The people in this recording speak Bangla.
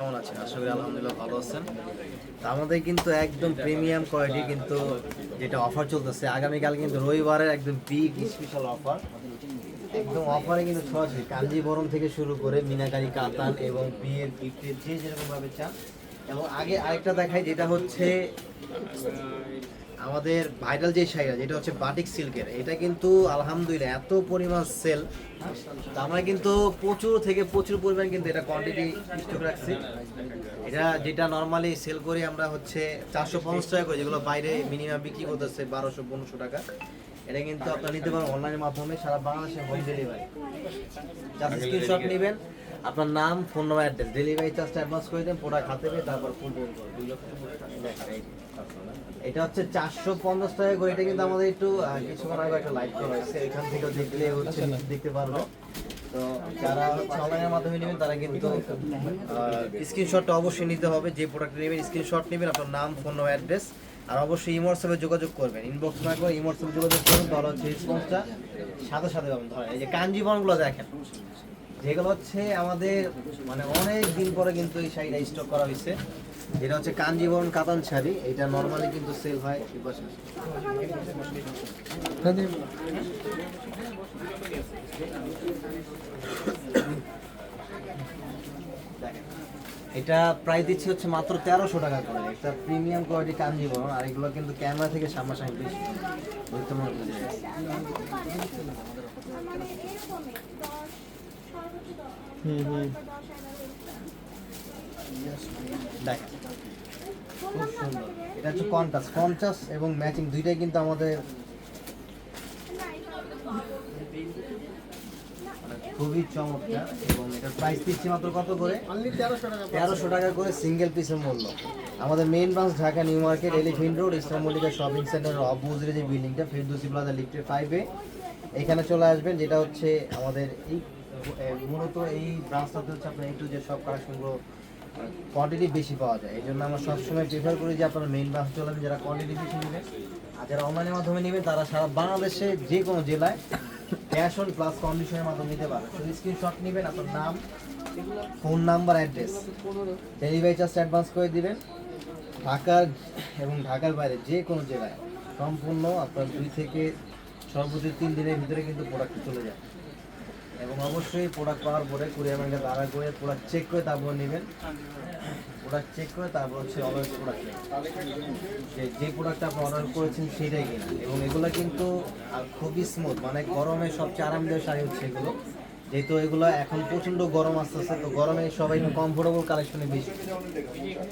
কেমন আছেন? আশা করি আলহামদুলিল্লাহ ভালো আছেন। আমাদের কিন্তু একদম প্রিমিয়াম কোয়ালিটি কিন্তু যেটা অফার চলতেছে, আগামীকাল কিন্তু রবিবারের একদম বিগ স্পেশাল অফার একদম অফারে কিন্তু সরাসরি কাঞ্জিবরম থেকে শুরু করে মিনাকারি, কাতান এবং বিয়ের বিক্রির যে যেরকম ভাবে চান। এবং আগে আরেকটা দেখায় যেটা হচ্ছে আমাদের ভাইরাল যে শাড়িটা, যেটা হচ্ছে বাটিক সিল্কের, এটা কিন্তু আলহামদুলিল্লাহ এত পরিমাণ সেল আমরা কিন্তু প্রচুর থেকে প্রচুর পরিমাণ কিন্তু এটা কোয়ান্টিটি স্টক রাখছি। এটা যেটা নর্মালি সেল করি আমরা হচ্ছে চারশো পঞ্চাশ টাকা করে, যেগুলো বাইরে মিনিমাম বিক্রি করতেছে বারোশো, পনেরোশো টাকা। এটা কিন্তু আপনারা নিতে পারেন অনলাইনের মাধ্যমে, সারা বাংলাদেশে হোম ডেলিভারি জাস্ট স্ক্রিনশট নেবেন। আপনার নাম, ফোন নাম্বার, অ্যাড্রেস। ডেলিভারি চার্জটা অ্যাডভান্স করে দেন প্রোডাক্ট হাতে পেয়ে তারপর ফুল পেমেন্ট দুই লক্ষ। এটা হচ্ছে চারশো পঞ্চাশ টাকা করে। এটা কিন্তু আমাদের একটু কিছুক্ষণ আগে একটা লাইভ করা হয়েছে। এখান থেকে দেখলে হচ্ছে, দেখতে পারবে তো যারা মাধ্যমে তারা কিন্তু অবশ্যই নিতে হবে। যে প্রোডাক্ট নেবেন আপনার নাম ফোন আর অবশ্যই যোগাযোগ করবেন। ইনবক্স যোগাযোগ করবেন, তাহলে হচ্ছে সাথে সাথে দেখেন। যেগুলো হচ্ছে আমাদের মানে অনেক দিন পরে কিন্তু এই শাড়িটা স্টক করা হয়েছে। এটা হচ্ছে কাঞ্জিবরম কাতান শাড়ি, এটা নর্মালি কিন্তু সেল হয়। এটা প্রাইস দিচ্ছি হচ্ছে মাত্র তেরোশো টাকা করে। একটা প্রিমিয়াম কোয়ালিটি কাঞ্জিবরম আর এগুলো কিন্তু ক্যামেরা থেকে সামনাসামনি বেশি মানে হুম, হুম। খুব সুন্দর। এটা হচ্ছে কন্টাস কন্টাস এবং ম্যাচিং দুইটাই কিন্তু আমাদের মানে খুবই চমৎকার এবং এটার প্রাইস দিচ্ছি মাত্র কত করে? তেরোশো টাকা করে সিঙ্গেল পিসের মূল্য। আমাদের main branch Dhaka New Market Elephant Road Islam Mallika shopping centre অপোজিটে যে বিল্ডিংটা ফেরদৌসি প্লাজা লিফটের ফাইভে এখানে চলে আসবেন যেটা হচ্ছে আমাদের এই মূলত এই ব্রাঞ্চটাতে হচ্ছে আপনার একটু যে সব কালেকশনগুলো কোয়ান্টিটি বেশি পাওয়া যায়। এই জন্য আমরা সবসময় প্রিফার করি যে আপনারা মেইন ব্রাঞ্চ চলে যারা কোয়ান্টিটি বেশি নেবেন আর যারা অনলাইনের মাধ্যমে নেবেন তারা সারা বাংলাদেশে যে কোনো জেলায় ক্যাশ অন প্লাস কন্ডিশনের মাধ্যমে নিতে পারবেন শুধু স্ক্রিনশট নেবেন, আপনার নাম phone number address delivery charge advance করে দিবেন। ঢাকার এবং ঢাকার বাইরে যে কোনো জেলায়। সম্পূর্ণ আপনার দুই থেকে সর্বোচ্চ তিন দিনের ভিতরে কিন্তু প্রোডাক্ট চলে যায়। এবং অবশ্যই প্রোডাক্ট পাওয়ার পরে কুরিয়ার ম্যানকে দাঁড়া করে প্রোডাক্ট চেক করে তারপর নেবেন। প্রোডাক্ট চেক করে তারপর হচ্ছে অর্ডার প্রোডাক্ট যে যে প্রোডাক্টটা আপনি অর্ডার করেছেন সেটাই কিনা এবং এগুলো কিন্তু খুবই স্মুথ মানে গরমে সবচেয়ে আরামদায়ক শাড়ি হচ্ছে এগুলো। যেহেতু এগুলো এখন প্রচণ্ড গরম আসতেছে, তো গরমে সবাই কমফোর্টেবল কালেকশনে বেশি।